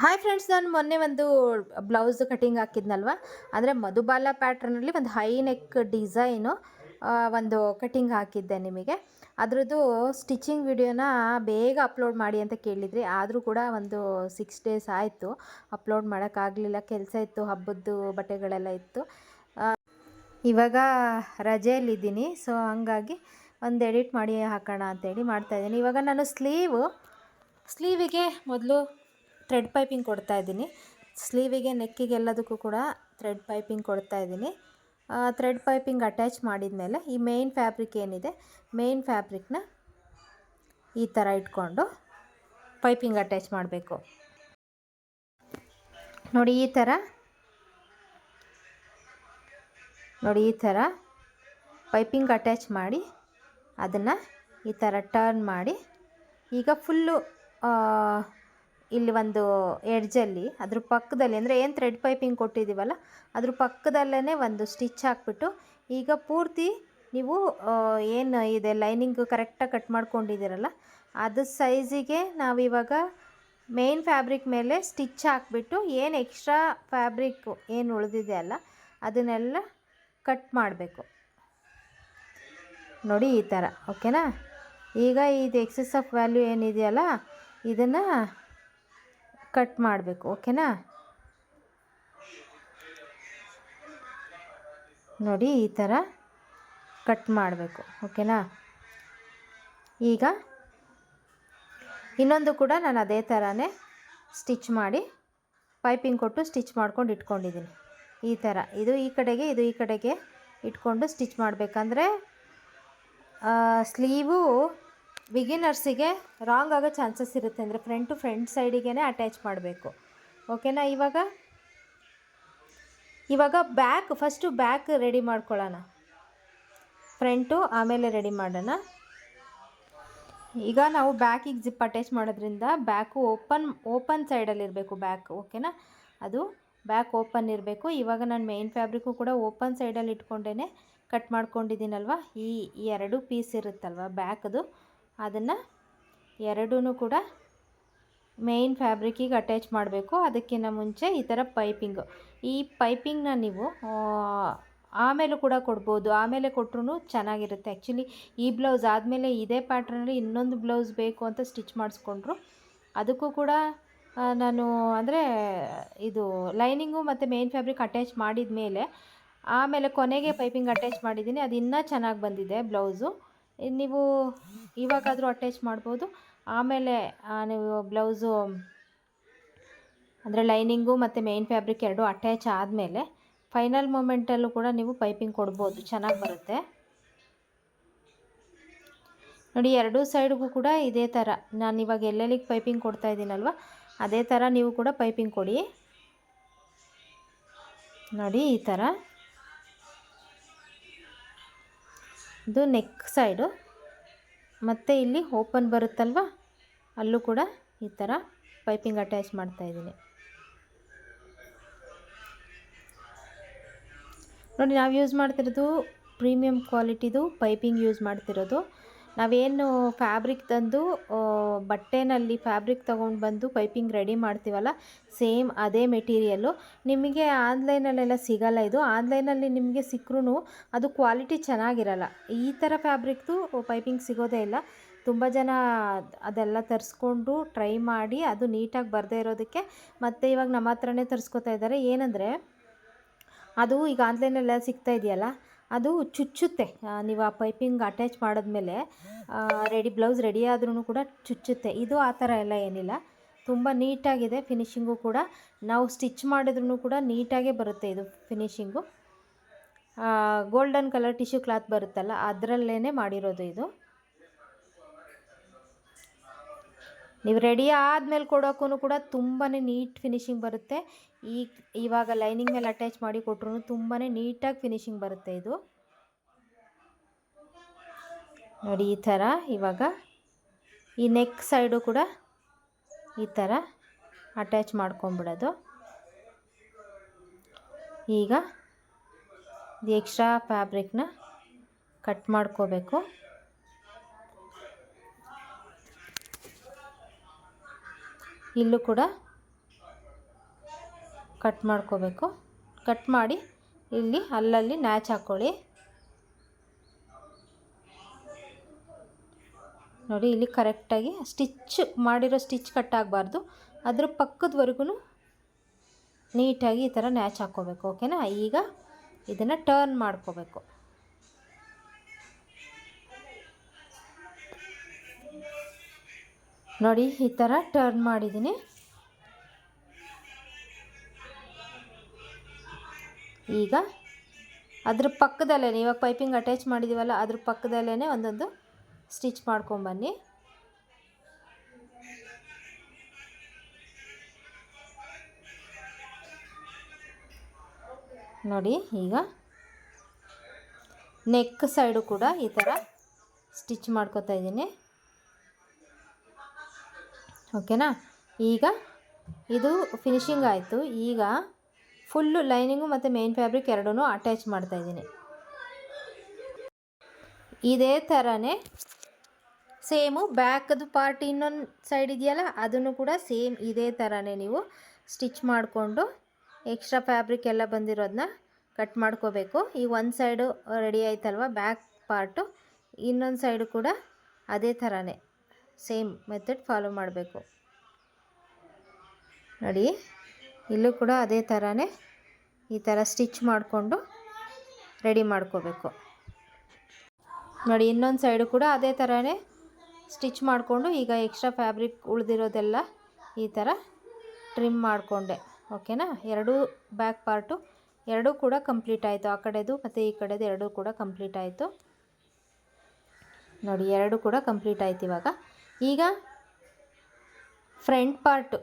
Hi friends ನಾನು ಮೊನ್ನೆ ಒಂದು ಬ್ಲೌಸ್ ಕಟಿಂಗ್ ಹಾಕಿದ್ನಲ್ವ? ಅಂದರೆ ಮಧುಬಾಲ ಪ್ಯಾಟ್ರನಲ್ಲಿ ಒಂದು ಹೈ ನೆಕ್ ಡಿಸೈನು ಒಂದು ಕಟಿಂಗ್ ಹಾಕಿದ್ದೆ ನಿಮಗೆ. ಅದರದ್ದು ಸ್ಟಿಚಿಂಗ್ ವಿಡಿಯೋನ ಬೇಗ ಅಪ್ಲೋಡ್ ಮಾಡಿ ಅಂತ ಕೇಳಿದ್ರಿ. ಆದರೂ ಕೂಡ ಒಂದು ಸಿಕ್ಸ್ ಡೇಸ್ ಆಯಿತು. ಅಪ್ಲೋಡ್ ಮಾಡೋಕ್ಕಾಗಲಿಲ್ಲ ಕೆಲಸ ಇತ್ತು, ಹಬ್ಬದ್ದು ಬಟ್ಟೆಗಳೆಲ್ಲ ಇತ್ತು. ಇವಾಗ ರಜೆಯಲ್ಲಿದ್ದೀನಿ ಸೊ ಹಂಗಾಗಿ ಒಂದು ಎಡಿಟ್ ಮಾಡಿ ಹಾಕೋಣ ಅಂತೇಳಿ ಮಾಡ್ತಾಯಿದ್ದೀನಿ ಇವಾಗ ನಾನು ಸ್ಲೀವು ಸ್ಲೀವಿಗೆ ಮೊದಲು ಥ್ರೆಡ್ ಪೈಪಿಂಗ್ ಕೊಡ್ತಾ ಇದ್ದೀನಿ. ಸ್ಲೀವಿಗೆ, ನೆಕ್ಕಿಗೆ ಎಲ್ಲದಕ್ಕೂ ಕೂಡ ಥ್ರೆಡ್ ಪೈಪಿಂಗ್ ಕೊಡ್ತಾ ಇದ್ದೀನಿ. ಥ್ರೆಡ್ ಪೈಪಿಂಗ್ ಅಟ್ಯಾಚ್ ಮಾಡಿದ ಮೇಲೆ ಈ ಮೇಯ್ನ್ ಫ್ಯಾಬ್ರಿಕ್ ಏನಿದೆ ಮೇಯ್ನ್ ಫ್ಯಾಬ್ರಿಕ್ನ ಈ ಥರ ಇಟ್ಕೊಂಡು ಪೈಪಿಂಗ್ ಅಟ್ಯಾಚ್ ಮಾಡಬೇಕು. ನೋಡಿ ಈ ಥರ, ನೋಡಿ ಈ ಥರ ಪೈಪಿಂಗ್ ಅಟ್ಯಾಚ್ ಮಾಡಿ ಅದನ್ನು ಈ ಥರ ಟರ್ನ್ ಮಾಡಿ ಈಗ ಫುಲ್ಲು ಇಲ್ಲಿ ಒಂದು ಎಡ್ಜಲ್ಲಿ ಅದ್ರ ಪಕ್ಕದಲ್ಲಿ, ಅಂದರೆ ಏನು ಥ್ರೆಡ್ ಪೈಪಿಂಗ್ ಕೊಟ್ಟಿದ್ದೀವಲ್ಲ, ಅದ್ರ ಪಕ್ಕದಲ್ಲೇ ಒಂದು ಸ್ಟಿಚ್ ಹಾಕ್ಬಿಟ್ಟು, ಈಗ ಪೂರ್ತಿ ನೀವು ಏನು ಇದೆ ಲೈನಿಂಗ್ ಕರೆಕ್ಟಾಗಿ ಕಟ್ ಮಾಡ್ಕೊಂಡಿದ್ದೀರಲ್ಲ, ಅದು ಸೈಜಿಗೆ ನಾವಿವಾಗ ಮೇನ್ ಫ್ಯಾಬ್ರಿಕ್ ಮೇಲೆ ಸ್ಟಿಚ್ ಹಾಕ್ಬಿಟ್ಟು, ಏನು ಎಕ್ಸ್ಟ್ರಾ ಫ್ಯಾಬ್ರಿಕ್ ಏನು ಉಳಿದಿದೆ ಅಲ್ಲ, ಅದನ್ನೆಲ್ಲ ಕಟ್ ಮಾಡಬೇಕು. ನೋಡಿ ಈ ಥರ ಓಕೆನಾ ಈಗ ಇದು ಎಕ್ಸಸ್ ಆಫ್ ವ್ಯಾಲ್ಯೂ ಏನಿದೆಯಲ್ಲ, ಇದನ್ನು ಕಟ್ ಮಾಡಬೇಕು, ಓಕೆನಾ? ನೋಡಿ, ಈ ಥರ ಕಟ್ ಮಾಡಬೇಕು, ಓಕೆನಾ? ಈಗ ಇನ್ನೊಂದು ಕೂಡ ನಾನು ಅದೇ ಥರನೇ ಸ್ಟಿಚ್ ಮಾಡಿ, ಪೈಪಿಂಗ್ ಕೊಟ್ಟು ಸ್ಟಿಚ್ ಮಾಡ್ಕೊಂಡು ಇಟ್ಕೊಂಡಿದ್ದೀನಿ. ಈ ಥರ ಇದು ಈ ಕಡೆಗೆ, ಇದು ಈ ಕಡೆಗೆ ಇಟ್ಕೊಂಡು ಸ್ಟಿಚ್ ಮಾಡಬೇಕಂದ್ರೆ ಸ್ಲೀವು ಬಿಗಿನರ್ಸಿಗೆ ರಾಂಗ್ ಆಗೋ ಚಾನ್ಸಸ್ ಇರುತ್ತೆ. ಅಂದರೆ ಫ್ರಂಟ್ ಟು ಫ್ರಂಟ್ ಸೈಡಿಗೆ ಅಟ್ಯಾಚ್ ಮಾಡಬೇಕು. ಓಕೆನಾ ಇವಾಗ ಇವಾಗ ಬ್ಯಾಕ್ ಫಸ್ಟು ಬ್ಯಾಕ್ ರೆಡಿ ಮಾಡ್ಕೊಳ್ಳೋಣ. ಫ್ರಂಟು ಆಮೇಲೆ ರೆಡಿ ಮಾಡೋಣ. ಈಗ ನಾವು ಬ್ಯಾಕಿಗೆ ಜಿಪ್ ಅಟ್ಯಾಚ್ ಮಾಡೋದ್ರಿಂದ ಬ್ಯಾಕು ಓಪನ್ ಓಪನ್ ಸೈಡಲ್ಲಿರಬೇಕು ಬ್ಯಾಕ್ ಓಕೆನಾ ಅದು ಬ್ಯಾಕ್ ಓಪನ್ ಇರಬೇಕು. ಇವಾಗ ನಾನು ಮೇನ್ ಫ್ಯಾಬ್ರಿಕ್ಕು ಕೂಡ ಓಪನ್ ಸೈಡಲ್ಲಿ ಇಟ್ಕೊಂಡೇ ಕಟ್ ಮಾಡ್ಕೊಂಡಿದ್ದೀನಲ್ವ? ಈ ಎರಡು ಪೀಸ್ ಇರುತ್ತಲ್ವ ಬ್ಯಾಕ್ದು ಅದನ್ನು ಎರಡೂ ಕೂಡ ಮೇಯ್ನ್ ಫ್ಯಾಬ್ರಿಕಿಗೆ ಅಟ್ಯಾಚ್ ಮಾಡಬೇಕು. ಅದಕ್ಕಿಂತ ಮುಂಚೆ ಈ ಥರ ಪೈಪಿಂಗು ಈ ಪೈಪಿಂಗ್ನ ನೀವು ಆಮೇಲೆ ಕೂಡ ಕೊಡ್ಬೋದು. ಆಮೇಲೆ ಕೊಟ್ರೂ ಚೆನ್ನಾಗಿರುತ್ತೆ. ಆ್ಯಕ್ಚುಲಿ ಈ ಬ್ಲೌಸ್ ಆದಮೇಲೆ ಇದೇ ಪ್ಯಾಟ್ರನಲ್ಲಿ ಇನ್ನೊಂದು ಬ್ಲೌಸ್ ಬೇಕು ಅಂತ ಸ್ಟಿಚ್ ಮಾಡಿಸ್ಕೊಂಡ್ರು. ಅದಕ್ಕೂ ಕೂಡ ನಾನು ಅಂದರೆ ಇದು ಲೈನಿಂಗು ಮತ್ತು ಮೇಯ್ನ್ ಫ್ಯಾಬ್ರಿಕ್ ಅಟ್ಯಾಚ್ ಮಾಡಿದ ಮೇಲೆ ಆಮೇಲೆ ಕೊನೆಗೆ ಪೈಪಿಂಗ್ ಅಟ್ಯಾಚ್ ಮಾಡಿದ್ದೀನಿ. ಅದು ಇನ್ನೂ ಚೆನ್ನಾಗಿ ಬಂದಿದೆ ಬ್ಲೌಸು ನೀವು ಇವಾಗಾದರೂ ಅಟ್ಯಾಚ್ ಮಾಡ್ಬೋದು. ಆಮೇಲೆ ನೀವು ಬ್ಲೌಸು, ಅಂದರೆ ಲೈನಿಂಗು ಮತ್ತು ಮೇಯ್ನ್ ಫ್ಯಾಬ್ರಿಕ್ ಎರಡು ಅಟ್ಯಾಚ್ ಆದಮೇಲೆ ಫೈನಲ್ ಮೂಮೆಂಟಲ್ಲೂ ಕೂಡ ನೀವು ಪೈಪಿಂಗ್ ಕೊಡ್ಬೋದು. ಚೆನ್ನಾಗಿ ಬರುತ್ತೆ. ನೋಡಿ, ಎರಡೂ ಸೈಡ್ಗೂ ಕೂಡ ಇದೇ ಥರ ನಾನು ಇವಾಗ ಎಲ್ಲೆಲ್ಲಿಗೆ ಪೈಪಿಂಗ್ ಕೊಡ್ತಾ ಇದ್ದೀನಲ್ವ, ಅದೇ ಥರ ನೀವು ಕೂಡ ಪೈಪಿಂಗ್ ಕೊಡಿ. ನೋಡಿ, ಈ ಥರ ಇದು ನೆಕ್ ಸೈಡು ಮತ್ತು ಇಲ್ಲಿ ಓಪನ್ ಬರುತ್ತಲ್ವ? ಅಲ್ಲೂ ಕೂಡ ಈ ಥರ ಪೈಪಿಂಗ್ ಅಟ್ಯಾಚ್ ಮಾಡ್ತಾಯಿದ್ದೀನಿ ನೋಡಿ, ನಾವು ಯೂಸ್ ಮಾಡ್ತಿರೋದು ಪ್ರೀಮಿಯಂ ಕ್ವಾಲಿಟಿದು ಪೈಪಿಂಗ್ ಯೂಸ್ ಮಾಡ್ತಿರೋದು. ನಾವೇನು ಫ್ಯಾಬ್ರಿಕ್ ತಂದು ಬಟ್ಟೆನಲ್ಲಿ ಫ್ಯಾಬ್ರಿಕ್ ತೊಗೊಂಡು ಬಂದು ಪೈಪಿಂಗ್ ರೆಡಿ ಮಾಡ್ತೀವಲ್ಲ ಸೇಮ್ ಅದೇ ಮೆಟೀರಿಯಲ್ಲು ನಿಮಗೆ ಆನ್ಲೈನಲ್ಲೆಲ್ಲ ಸಿಗಲ್ಲ ಇದು. ಆನ್ಲೈನಲ್ಲಿ ನಿಮಗೆ ಸಿಕ್ಕರೂ ಅದು ಕ್ವಾಲಿಟಿ ಚೆನ್ನಾಗಿರಲ್ಲ. ಈ ಥರ ಫ್ಯಾಬ್ರಿಕ್ದು ಪೈಪಿಂಗ್ ಸಿಗೋದೇ ಇಲ್ಲ. ತುಂಬ ಜನ ಅದೆಲ್ಲ ತರಿಸ್ಕೊಂಡು ಟ್ರೈ ಮಾಡಿ ಅದು ನೀಟಾಗಿ ಬರದೇ ಇರೋದಕ್ಕೆ ಮತ್ತು ಇವಾಗ ನಮ್ಮ ಹತ್ರನೇ ತರಿಸ್ಕೊತಾ ಇದ್ದಾರೆ. ಏನಂದರೆ, ಅದು ಈಗ ಆನ್ಲೈನಲ್ಲೆಲ್ಲ ಸಿಗ್ತಾ ಇದೆಯಲ್ಲ ಅದು ಚುಚ್ಚುತ್ತೆ. ನೀವು ಆ ಪೈಪಿಂಗ್ ಅಟ್ಯಾಚ್ ಮಾಡಿದ್ಮೇಲೆ ರೆಡಿ ಬ್ಲೌಸ್ ರೆಡಿ ಆದ್ರೂ ಕೂಡ ಚುಚ್ಚುತ್ತೆ. ಇದು ಆ ಥರ ಎಲ್ಲ ಏನಿಲ್ಲ. ತುಂಬ ನೀಟಾಗಿದೆ ಫಿನಿಶಿಂಗು ಕೂಡ. ನಾವು ಸ್ಟಿಚ್ ಮಾಡಿದ್ರೂ ಕೂಡ ನೀಟಾಗೇ ಬರುತ್ತೆ ಇದು finishing golden colour tissue cloth ಬರುತ್ತಲ್ಲ ಅದರಲ್ಲೇ ಮಾಡಿರೋದು ಇದು. ನೀವು ರೆಡಿ ಆದಮೇಲೆ ಕೊಡೋಕ್ಕೂ ಕೂಡ ತುಂಬಾ ನೀಟ್ ಫಿನಿಶಿಂಗ್ ಬರುತ್ತೆ. ಈ ಇವಾಗ ಲೈನಿಂಗ್ ಮೇಲೆ ಅಟ್ಯಾಚ್ ಮಾಡಿ ಕೊಟ್ಟರು ತುಂಬಾ ನೀಟಾಗಿ ಫಿನಿಶಿಂಗ್ ಬರುತ್ತೆ ಇದು. ನೋಡಿ, ಈ ಥರ ಇವಾಗ ಈ ನೆಕ್ ಸೈಡು ಕೂಡ ಈ ಥರ ಅಟ್ಯಾಚ್ ಮಾಡ್ಕೊಂಬಿಡೋದು. ಈಗ ಇದು ಎಕ್ಸ್ಟ್ರಾ ಫ್ಯಾಬ್ರಿಕ್ನ ಕಟ್ ಮಾಡ್ಕೋಬೇಕು. ಇಲ್ಲೂ ಕೂಡ ಕಟ್ ಮಾಡ್ಕೋಬೇಕು. ಕಟ್ ಮಾಡಿ ಇಲ್ಲಿ ಅಲ್ಲಲ್ಲಿ ನ್ಯಾಚ್ ಹಾಕ್ಕೊಳ್ಳಿ ನೋಡಿ, ಇಲ್ಲಿ ಕರೆಕ್ಟಾಗಿ ಸ್ಟಿಚ್ ಮಾಡಿರೋ ಸ್ಟಿಚ್ ಕಟ್ ಆಗಬಾರ್ದು. ಅದ್ರ ಪಕ್ಕದವರೆಗೂ ನೀಟಾಗಿ ಈ ಥರ ನ್ಯಾಚ್ ಹಾಕ್ಕೋಬೇಕು, ಓಕೆನಾ? ಈಗ ಇದನ್ನು ಟರ್ನ್ ಮಾಡ್ಕೋಬೇಕು. ನೋಡಿ, ಈ ಥರ ಟರ್ನ್ ಮಾಡಿದ್ದೀನಿ. ಈಗ ಅದ್ರ ಪಕ್ಕದಲ್ಲೇ ಇವಾಗ ಪೈಪಿಂಗ್ ಅಟ್ಯಾಚ್ ಮಾಡಿದ್ದೀವಲ್ಲ ಅದ್ರ ಪಕ್ಕದಲ್ಲೇ ಒಂದೊಂದು ಸ್ಟಿಚ್ ಮಾಡ್ಕೊಂಬನ್ನಿ ನೋಡಿ, ಈಗ ನೆಕ್ ಸೈಡು ಕೂಡ ಈ ಥರ ಸ್ಟಿಚ್ ಮಾಡ್ಕೋತಾ ಇದ್ದೀನಿ. ಓಕೆನಾ ಈಗ ಇದು ಫಿನಿಶಿಂಗ್ ಆಯಿತು. ಈಗ ಫುಲ್ಲು ಲೈನಿಂಗು ಮತ್ತು ಮೇನ್ ಫ್ಯಾಬ್ರಿಕ್ ಎರಡೂ ಅಟ್ಯಾಚ್ ಮಾಡ್ತಾಯಿದ್ದೀನಿ ಇದೇ ಥರನೇ ಸೇಮು, ಬ್ಯಾಕದು ಪಾರ್ಟ್ ಇನ್ನೊಂದು ಸೈಡ್ ಇದೆಯಲ್ಲ, ಅದನ್ನು ಕೂಡ ಸೇಮ್ ಇದೇ ಥರನೇ ನೀವು ಸ್ಟಿಚ್ ಮಾಡಿಕೊಂಡು ಎಕ್ಸ್ಟ್ರಾ ಫ್ಯಾಬ್ರಿಕ್ ಎಲ್ಲ ಬಂದಿರೋದನ್ನ ಕಟ್ ಮಾಡ್ಕೋಬೇಕು. ಈ ಒಂದು ಸೈಡು ರೆಡಿ ಆಯ್ತಲ್ವ, ಬ್ಯಾಕ್ ಪಾರ್ಟು, ಇನ್ನೊಂದು ಸೈಡು ಕೂಡ ಅದೇ ಥರನೇ ಸೇಮ್ ಮೆಥಡ್ ಫಾಲೋ ಮಾಡಬೇಕು. ನೋಡಿ. ಇಲ್ಲೂ ಕೂಡ ಅದೇ ಥರನೇ ಈ ಥರ ಸ್ಟಿಚ್ ಮಾಡಿಕೊಂಡು ರೆಡಿ ಮಾಡ್ಕೋಬೇಕು. ನೋಡಿ, ಇನ್ನೊಂದು ಸೈಡು ಕೂಡ ಅದೇ ಥರನೇ ಸ್ಟಿಚ್ ಮಾಡಿಕೊಂಡು ಈಗ ಎಕ್ಸ್ಟ್ರಾ ಫ್ಯಾಬ್ರಿಕ್ ಉಳಿದಿರೋದೆಲ್ಲ ಈ ಥರ ಟ್ರಿಮ್ ಮಾಡಿಕೊಂಡೆ. ಓಕೆನಾ? ಎರಡೂ ಬ್ಯಾಕ್ ಪಾರ್ಟು, ಎರಡೂ ಕೂಡ ಕಂಪ್ಲೀಟ್ ಆಯಿತು. ಆ ಕಡೆದು ಮತ್ತು ಈ ಕಡೆದು ಎರಡೂ ಕೂಡ ಕಂಪ್ಲೀಟ್ ಆಯಿತು. ನೋಡಿ, ಎರಡೂ ಕೂಡ ಕಂಪ್ಲೀಟ್ ಆಯ್ತು ಇವಾಗ. ಈಗ ಫ್ರಂಟ್ ಪಾರ್ಟು.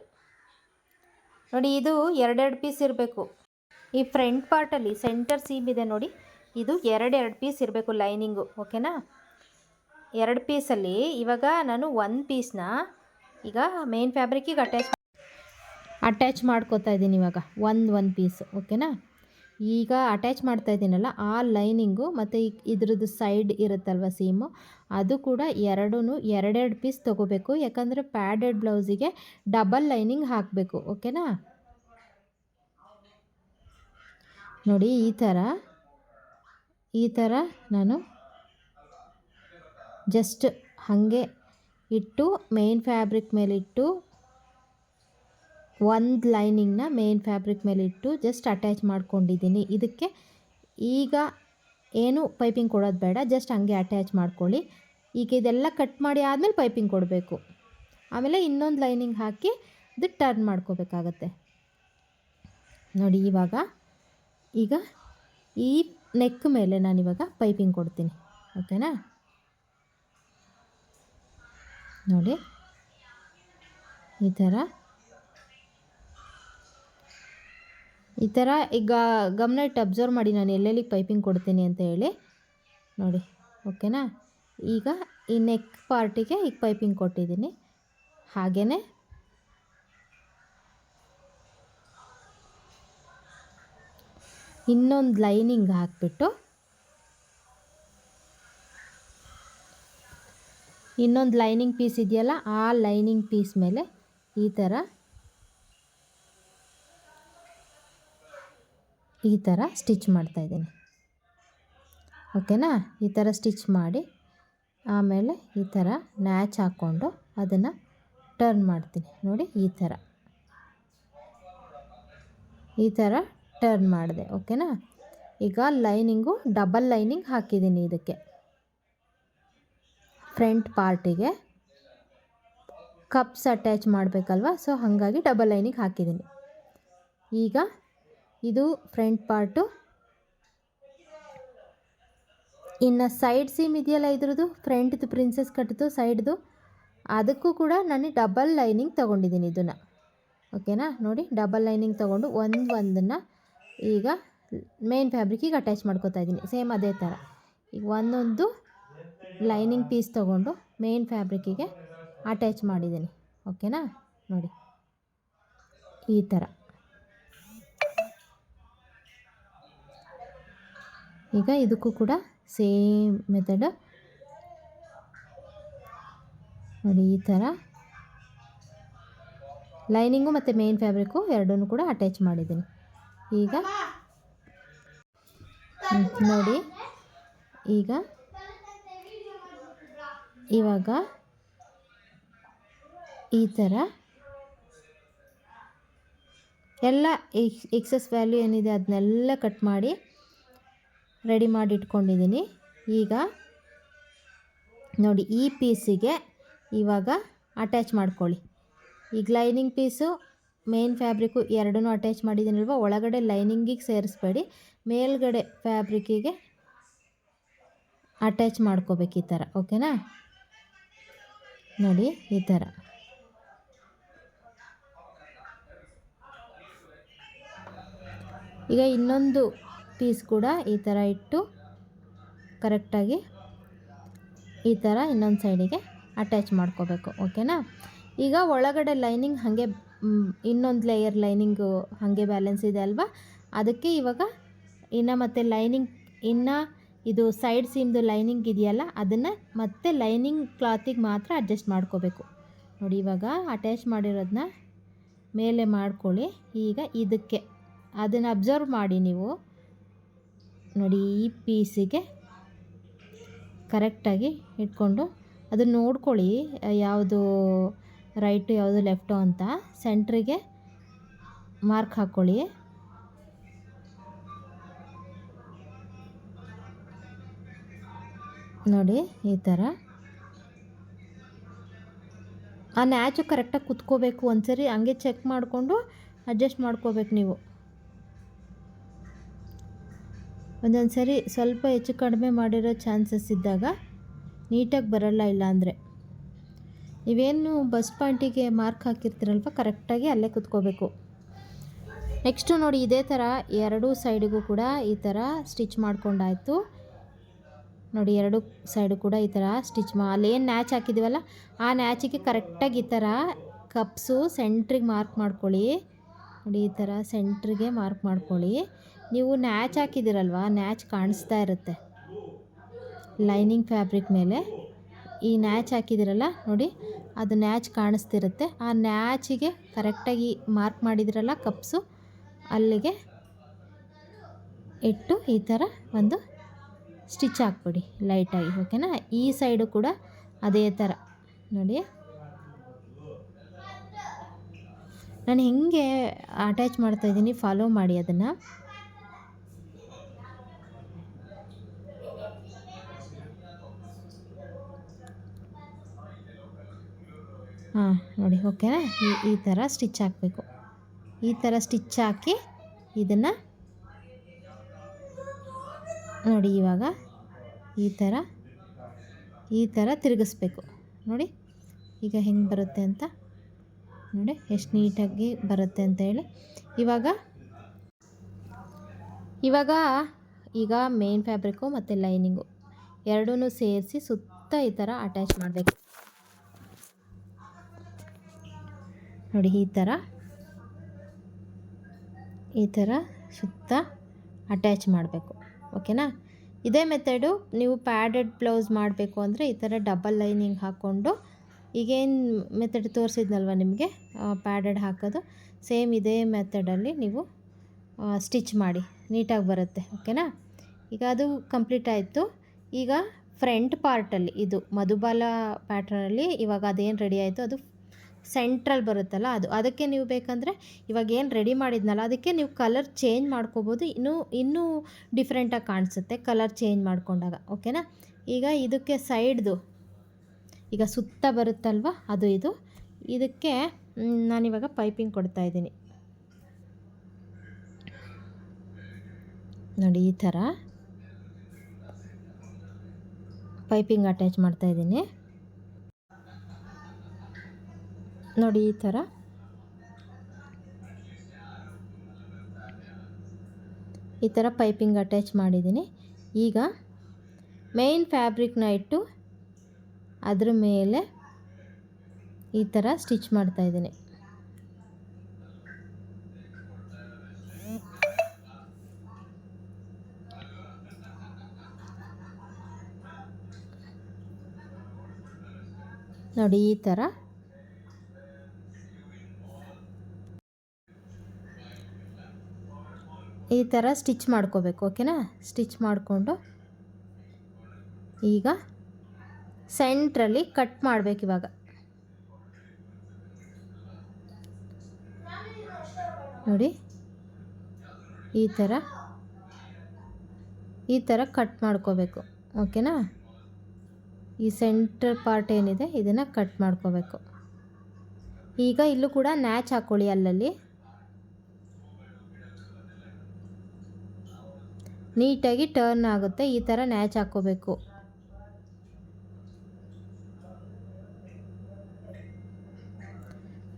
ನೋಡಿ ಇದು ಎರಡೆರಡು ಪೀಸ್ ಇರಬೇಕು. ಈ ಫ್ರಂಟ್ ಪಾರ್ಟಲ್ಲಿ ಸೆಂಟರ್ ಸೀಮ್ ಇದೆ ನೋಡಿ. ಇದು ಎರಡೆರಡು ಪೀಸ್ ಇರಬೇಕು ಲೈನಿಂಗು ಓಕೆನಾ ಎರಡು ಪೀಸಲ್ಲಿ ಇವಾಗ ನಾನು ಒಂದು ಪೀಸ್ನ ಈಗ ಮೇನ್ ಫ್ಯಾಬ್ರಿಕ್ಕಿಗೆ ಅಟ್ಯಾಚ್ ಅಟ್ಯಾಚ್ ಮಾಡ್ಕೋತಾ ಇದ್ದೀನಿ ಇವಾಗ. ಒಂದು ಒಂದು ಪೀಸ್ ಓಕೆನಾ ಈಗ ಅಟ್ಯಾಚ್ ಮಾಡ್ತಾ ಇದ್ದೀನಲ್ಲ, ಆ ಲೈನಿಂಗು ಮತ್ತು ಇದ್ರದ್ದು ಸೈಡ್ ಇರುತ್ತಲ್ವ ಸೀಮು ಅದು ಕೂಡ ಎರಡೂ ಎರಡೆರಡು ಪೀಸ್ ತೊಗೋಬೇಕು. ಯಾಕಂದರೆ ಪ್ಯಾಡೆಡ್ ಬ್ಲೌಸಿಗೆ ಡಬಲ್ ಲೈನಿಂಗ್ ಹಾಕಬೇಕು ಓಕೆನಾ ನೋಡಿ, ಈ ಥರ ಈ ಥರ ನಾನು ಜಸ್ಟ್ ಹಾಗೆ ಇಟ್ಟು ಮೇನ್ ಫ್ಯಾಬ್ರಿಕ್ ಮೇಲಿಟ್ಟು ಒಂದು ಲೈನಿಂಗ್ನ ಮೇನ್ ಫ್ಯಾಬ್ರಿಕ್ ಮೇಲೆ ಇಟ್ಟು ಜಸ್ಟ್ ಅಟ್ಯಾಚ್ ಮಾಡ್ಕೊಂಡಿದ್ದೀನಿ. ಇದಕ್ಕೆ ಈಗ ಏನು ಪೈಪಿಂಗ್ ಕೊಡೋದು ಬೇಡ, ಜಸ್ಟ್ ಹಂಗೆ ಅಟ್ಯಾಚ್ ಮಾಡ್ಕೊಳ್ಳಿ. ಈಗ ಇದೆಲ್ಲ ಕಟ್ ಮಾಡಿ ಆದಮೇಲೆ ಪೈಪಿಂಗ್ ಕೊಡಬೇಕು. ಆಮೇಲೆ ಇನ್ನೊಂದು ಲೈನಿಂಗ್ ಹಾಕಿ ಇದು ಟರ್ನ್ ಮಾಡ್ಕೋಬೇಕಾಗತ್ತೆ. ನೋಡಿ, ಇವಾಗ ಈಗ ಈ ನೆಕ್ ಮೇಲೆ ನಾನಿವಾಗ ಪೈಪಿಂಗ್ ಕೊಡ್ತೀನಿ. ಓಕೆನಾ? ನೋಡಿ, ಈ ಥರ ಈ ಥರ ಈಗ ಗಮನ ಅಬ್ಸರ್ವ್ ಮಾಡಿ ನಾನು ಎಲ್ಲೆಲ್ಲಿಗೆ ಪೈಪಿಂಗ್ ಕೊಡ್ತೀನಿ ಅಂತ ಹೇಳಿ. ನೋಡಿ, ಓಕೆನಾ? ಈಗ ಈ ನೆಕ್ ಪಾರ್ಟಿಗೆ ಈಗ ಪೈಪಿಂಗ್ ಕೊಟ್ಟಿದ್ದೀನಿ. ಹಾಗೆಯೇ ಇನ್ನೊಂದು ಲೈನಿಂಗ್ ಹಾಕಿಬಿಟ್ಟು. ಇನ್ನೊಂದು ಲೈನಿಂಗ್ ಪೀಸ್ ಇದೆಯಲ್ಲ, ಆ ಲೈನಿಂಗ್ ಪೀಸ್ ಮೇಲೆ ಈ ಥರ ಈ ಥರ ಸ್ಟಿಚ್ ಮಾಡ್ತಾಯಿದ್ದೀನಿ ಓಕೆನಾ? ಈ ಥರ ಸ್ಟಿಚ್ ಮಾಡಿ ಆಮೇಲೆ ಈ ಥರ ನ್ಯಾಚ್ ಹಾಕ್ಕೊಂಡು ಅದನ್ನು ಟರ್ನ್ ಮಾಡ್ತೀನಿ. ನೋಡಿ, ಈ ಥರ. ಈ ಥರ ಟರ್ನ್ ಮಾಡಿದೆ. ಓಕೆನಾ? ಈಗ ಲೈನಿಂಗು, ಡಬಲ್ ಲೈನಿಂಗ್ ಹಾಕಿದ್ದೀನಿ ಇದಕ್ಕೆ. ಫ್ರಂಟ್ ಪಾರ್ಟಿಗೆ ಕಪ್ಸ್ ಅಟ್ಯಾಚ್ ಮಾಡಬೇಕಲ್ವ? ಸೊ, ಹಾಗಾಗಿ ಡಬಲ್ ಲೈನಿಂಗ್ ಹಾಕಿದ್ದೀನಿ. ಈಗ ಇದು ಫ್ರಂಟ್ ಪಾರ್ಟು. ಇನ್ನು ಸೈಡ್ ಸೀಮ್ ಇದೆಯಲ್ಲ ಇದ್ರದ್ದು? ಫ್ರಂಟ್ದು ಪ್ರಿನ್ಸಸ್ ಕಟ್ದು, ಸೈಡ್ದು. ಅದಕ್ಕೂ ಕೂಡ ನಾನು ಡಬಲ್ ಲೈನಿಂಗ್ ತೊಗೊಂಡಿದ್ದೀನಿ ಇದನ್ನು. ಓಕೆನಾ? ನೋಡಿ, ಡಬಲ್ ಲೈನಿಂಗ್ ತೊಗೊಂಡು ಒಂದು ಒಂದನ್ನು ಈಗ ಮೇನ್ ಫ್ಯಾಬ್ರಿಕಿಗೆ ಅಟ್ಯಾಚ್ ಮಾಡ್ಕೋತಾ ಇದ್ದೀನಿ. ಸೇಮ್ ಅದೇ ಥರ. ಈಗ ಒಂದೊಂದು ಲೈನಿಂಗ್ ಪೀಸ್ ತೊಗೊಂಡು ಮೇನ್ ಫ್ಯಾಬ್ರಿಕಿಗೆ ಅಟ್ಯಾಚ್ ಮಾಡಿದ್ದೀನಿ. ಓಕೆನಾ? ನೋಡಿ, ಈ ಥರ. ಈಗ ಇದಕ್ಕೂ ಕೂಡ ಸೇಮ್ ಮೆಥಡ್ ನೋಡಿ, ಈ ಥರ ಲೈನಿಂಗು ಮತ್ತು ಮೇನ್ ಫ್ಯಾಬ್ರಿಕ್ಕು ಎರಡನ್ನೂ ಕೂಡ ಅಟ್ಯಾಚ್ ಮಾಡಿದ್ದೀನಿ. ಈಗ ನೋಡಿ, ಈಗ ಇವಾಗ ಈ ಥರ ಎಲ್ಲ ಎಕ್ಸಸ್ ವ್ಯಾಲ್ಯೂ ಏನಿದೆ ಅದನ್ನೆಲ್ಲ ಕಟ್ ಮಾಡಿ ರೆಡಿ ಮಾಡಿ ಇಟ್ಕೊಂಡಿದ್ದೀನಿ ಈಗ ನೋಡಿ ಈ ಪೀಸಿಗೆ ಇವಾಗ ಅಟ್ಯಾಚ್ ಮಾಡ್ಕೊಳ್ಳಿ. ಈಗ ಲೈನಿಂಗ್ ಪೀಸು ಮೇನ್ ಫ್ಯಾಬ್ರಿಕ್ಕು ಎರಡನ್ನೂ ಅಟ್ಯಾಚ್ ಮಾಡಿದ್ದೀನಲ್ವ? ಒಳಗಡೆ ಲೈನಿಂಗಿಗೆ ಸೇರಿಸ್ಬೇಡಿ. ಮೇಲ್ಗಡೆ ಫ್ಯಾಬ್ರಿಕ್ಕಿಗೆ ಅಟ್ಯಾಚ್ ಮಾಡ್ಕೋಬೇಕು ಈ ಥರ, ಓಕೆನಾ? ನೋಡಿ ಈ ಥರ. ಈಗ ಇನ್ನೊಂದು ಪೀಸ್ ಕೂಡ ಈ ಥರ ಇಟ್ಟು ಕರೆಕ್ಟಾಗಿ ಈ ಥರ ಇನ್ನೊಂದು ಸೈಡಿಗೆ ಅಟ್ಯಾಚ್ ಮಾಡ್ಕೋಬೇಕು, ಓಕೆನಾ? ಈಗ ಒಳಗಡೆ ಲೈನಿಂಗ್ ಹಾಗೆ ಇನ್ನೊಂದು ಲೇಯರ್ ಲೈನಿಂಗು ಹಾಗೆ ಬ್ಯಾಲೆನ್ಸ್ ಇದೆ ಅಲ್ವಾ? ಅದಕ್ಕೆ ಇವಾಗ ಇನ್ನು ಮತ್ತೆ ಲೈನಿಂಗ್ ಇನ್ನು ಇದು ಸೈಡ್ ಸೀಮ್ದು ಲೈನಿಂಗ್ ಇದೆಯಲ್ಲ, ಅದನ್ನು ಮತ್ತೆ ಲೈನಿಂಗ್ ಕ್ಲಾತಿಗೆ ಮಾತ್ರ ಅಡ್ಜಸ್ಟ್ ಮಾಡ್ಕೋಬೇಕು. ನೋಡಿ, ಇವಾಗ ಅಟ್ಯಾಚ್ ಮಾಡಿರೋದನ್ನ ಮೇಲೆ ಮಾಡ್ಕೊಳ್ಳಿ. ಈಗ ಇದಕ್ಕೆ ಅದನ್ನು ಅಬ್ಸರ್ವ್ ಮಾಡಿ ನೀವು. ನೋಡಿ ಈ ಪೀಸಿಗೆ ಕರೆಕ್ಟಾಗಿ ಇಟ್ಕೊಂಡು ಅದನ್ನು ನೋಡ್ಕೊಳ್ಳಿ ಯಾವುದು ರೈಟು ಯಾವುದು ಲೆಫ್ಟು ಅಂತ. ಸೆಂಟ್ರಿಗೆ ಮಾರ್ಕ್ ಹಾಕ್ಕೊಳ್ಳಿ ನೋಡಿ ಈ ಥರ ಆ ನ್ಯಾಚು ಕರೆಕ್ಟಾಗಿ ಕುತ್ಕೋಬೇಕು ಒಂದ್ಸರಿ, ಹಂಗೆ ಚೆಕ್ ಮಾಡಿಕೊಂಡು ಅಡ್ಜಸ್ಟ್ ಮಾಡ್ಕೋಬೇಕು ನೀವು. ಒಂದೊಂದು ಸರಿ ಸ್ವಲ್ಪ ಹೆಚ್ಚು ಕಡಿಮೆ ಮಾಡಿರೋ ಚಾನ್ಸಸ್ ಇದ್ದಾಗ ನೀಟಾಗಿ ಬರಲ್ಲ ಇಲ್ಲ ಅಂದರೆ. ನೀವೇನು ಬಸ್ ಪಾಯಿಂಟಿಗೆ ಮಾರ್ಕ್ ಹಾಕಿರ್ತೀರಲ್ವ, ಕರೆಕ್ಟಾಗಿ ಅಲ್ಲೇ ಕುತ್ಕೋಬೇಕು. ನೆಕ್ಸ್ಟು ನೋಡಿ, ಇದೇ ಥರ ಎರಡೂ ಸೈಡಿಗೂ ಕೂಡ ಈ ಥರ ಸ್ಟಿಚ್ ಮಾಡ್ಕೊಂಡಾಯಿತು. ನೋಡಿ, ಎರಡು ಸೈಡು ಕೂಡ ಈ ಥರ ಸ್ಟಿಚ್ ಮಾ ಅಲ್ಲೇನು ನ್ಯಾಚ್ ಹಾಕಿದ್ದೀವಲ್ಲ ಆ ನ್ಯಾಚಿಗೆ ಕರೆಕ್ಟಾಗಿ ಈ ಥರ ಕಪ್ಸು ಸೆಂಟ್ರಿಗೆ ಮಾರ್ಕ್ ಮಾಡ್ಕೊಳ್ಳಿ. ನೋಡಿ, ಈ ಥರ ಸೆಂಟ್ರಿಗೆ ಮಾರ್ಕ್ ಮಾಡ್ಕೊಳ್ಳಿ. ನೀವು ನ್ಯಾಚ್ ಹಾಕಿದ್ದೀರಲ್ವ? ನ್ಯಾಚ್ ಕಾಣಿಸ್ತಾ ಇರುತ್ತೆ. ಲೈನಿಂಗ್ ಫ್ಯಾಬ್ರಿಕ್ ಮೇಲೆ ಈ ನ್ಯಾಚ್ ಹಾಕಿದಿರಲ್ಲ ನೋಡಿ, ಅದು ನ್ಯಾಚ್ ಕಾಣಿಸ್ತಿರುತ್ತೆ. ಆ ನ್ಯಾಚಿಗೆ ಕರೆಕ್ಟಾಗಿ ಮಾರ್ಕ್ ಮಾಡಿದಿರಲ್ಲ ಕಪ್ಸು, ಅಲ್ಲಿಗೆ ಇಟ್ಟು ಈ ಥರ ಒಂದು ಸ್ಟಿಚ್ ಹಾಕ್ಬಿಡಿ ಲೈಟಾಗಿ, ಓಕೆನಾ? ಈ ಸೈಡು ಕೂಡ ಅದೇ ಥರ. ನೋಡಿ. ನಾನು ಹೆಂಗೆ ಅಟ್ಯಾಚ್ ಮಾಡ್ತಾಯಿದ್ದೀನಿ ಫಾಲೋ ಮಾಡಿ ಅದನ್ನು. ಹಾಂ, ನೋಡಿ ಓಕೆನಾ ಈ ಈ ಥರ ಸ್ಟಿಚ್ ಹಾಕಬೇಕು. ಈ ಥರ ಸ್ಟಿಚ್ ಹಾಕಿ ಇದನ್ನು ನೋಡಿ, ಇವಾಗ ಈ ಥರ ಈ ಥರ ತಿರುಗಿಸ್ಬೇಕು. ನೋಡಿ, ಈಗ ಹೆಂಗೆ ಬರುತ್ತೆ ಅಂತ. ನೋಡಿ, ಎಷ್ಟು ನೀಟಾಗಿ ಬರುತ್ತೆ ಅಂತ ಹೇಳಿ. ಇವಾಗ ಇವಾಗ ಈಗ ಮೇನ್ ಫ್ಯಾಬ್ರಿಕ್ಕು ಮತ್ತು ಲೈನಿಂಗು ಎರಡೂ ಸೇರಿಸಿ ಸುತ್ತ ಈ ಥರ ಅಟ್ಯಾಚ್ ಮಾಡಬೇಕು. ನೋಡಿ, ಈ ಥರ ಈ ಥರ ಸುತ್ತ ಅಟ್ಯಾಚ್ ಮಾಡಬೇಕು. ಓಕೆನಾ ಇದೇ ಮೆಥಡು ನೀವು ಪ್ಯಾಡೆಡ್ ಬ್ಲೌಸ್ ಮಾಡಬೇಕು ಅಂದರೆ ಈ ಥರ ಡಬಲ್ ಲೈನಿಂಗ್ ಹಾಕ್ಕೊಂಡು ಈಗೇನು ಮೆಥಡ್ ತೋರಿಸಿದ್ನಲ್ವ ನಿಮಗೆ? ಪ್ಯಾಡೆಡ್ ಹಾಕೋದು. ಸೇಮ್ ಇದೇ ಮೆಥಡಲ್ಲಿ ನೀವು ಸ್ಟಿಚ್ ಮಾಡಿ. ನೀಟಾಗಿ ಬರುತ್ತೆ. ಓಕೆನಾ ಈಗ ಅದು ಕಂಪ್ಲೀಟ್ ಆಯಿತು. ಈಗ ಫ್ರಂಟ್ ಪಾರ್ಟಲ್ಲಿ ಇದು ಮಧುಬಾಲ ಪ್ಯಾಟ್ರನಲ್ಲಿ ಇವಾಗ ಅದೇನು ರೆಡಿ ಆಯಿತು? ಅದು ಸೆಂಟ್ರಲ್ ಬರುತ್ತಲ್ಲ ಅದು, ಅದಕ್ಕೆ ನೀವು ಬೇಕಂದರೆ ಇವಾಗ ಏನು ರೆಡಿ ಮಾಡಿದ್ನಲ್ಲ, ಅದಕ್ಕೆ ನೀವು ಕಲರ್ ಚೇಂಜ್ ಮಾಡ್ಕೋಬೋದು. ಇನ್ನೂ ಇನ್ನೂ ಡಿಫ್ರೆಂಟಾಗಿ ಕಾಣಿಸುತ್ತೆ ಕಲರ್ ಚೇಂಜ್ ಮಾಡ್ಕೊಂಡಾಗ ಓಕೆನಾ ಈಗ ಇದಕ್ಕೆ ಸೈಡ್ದು ಈಗ ಸುತ್ತ ಬರುತ್ತಲ್ವ, ಅದು ಇದು. ಇದಕ್ಕೆ ನಾನಿವಾಗ ಪೈಪಿಂಗ್ ಕೊಡ್ತಾ ಇದ್ದೀನಿ. ನೋಡಿ, ಈ ಥರ ಪೈಪಿಂಗ್ ಅಟ್ಯಾಚ್ ಮಾಡ್ತಾ ನೋಡಿ ಈ ಥರ. ಈ ಥರ ಪೈಪಿಂಗ್ ಅಟ್ಯಾಚ್ ಮಾಡಿದ್ದೀನಿ. ಈಗ ಮೇಯ್ನ್ ಫ್ಯಾಬ್ರಿಕ್ನ ಇಟ್ಟು ಅದ್ರ ಮೇಲೆ ಈ ಥರ ಸ್ಟಿಚ್ ಮಾಡ್ತಾ ಇದ್ದೀನಿ. ನೋಡಿ ಈ ಥರ ಈ ಥರ ಸ್ಟಿಚ್ ಮಾಡ್ಕೋಬೇಕು, ಓಕೆನಾ? ಸ್ಟಿಚ್ ಮಾಡಿಕೊಂಡು ಈಗ ಸೆಂಟ್ರಲ್ಲಿ ಕಟ್ ಮಾಡಬೇಕು ಇವಾಗ. ನೋಡಿ, ಈ ಥರ ಈ ಥರ ಕಟ್ ಮಾಡ್ಕೋಬೇಕು, ಓಕೆನಾ? ಈ ಸೆಂಟ್ರ್ ಪಾರ್ಟ್ ಏನಿದೆ, ಇದನ್ನು ಕಟ್ ಮಾಡ್ಕೋಬೇಕು. ಈಗ ಇಲ್ಲೂ ಕೂಡ ನ್ಯಾಚ್ ಹಾಕ್ಕೊಳ್ಳಿ ಅಲ್ಲಲ್ಲಿ. ನೀಟಾಗಿ ಟರ್ನ್ ಆಗುತ್ತೆ, ಈ ಥರ ನ್ಯಾಚ್ ಹಾಕ್ಕೋಬೇಕು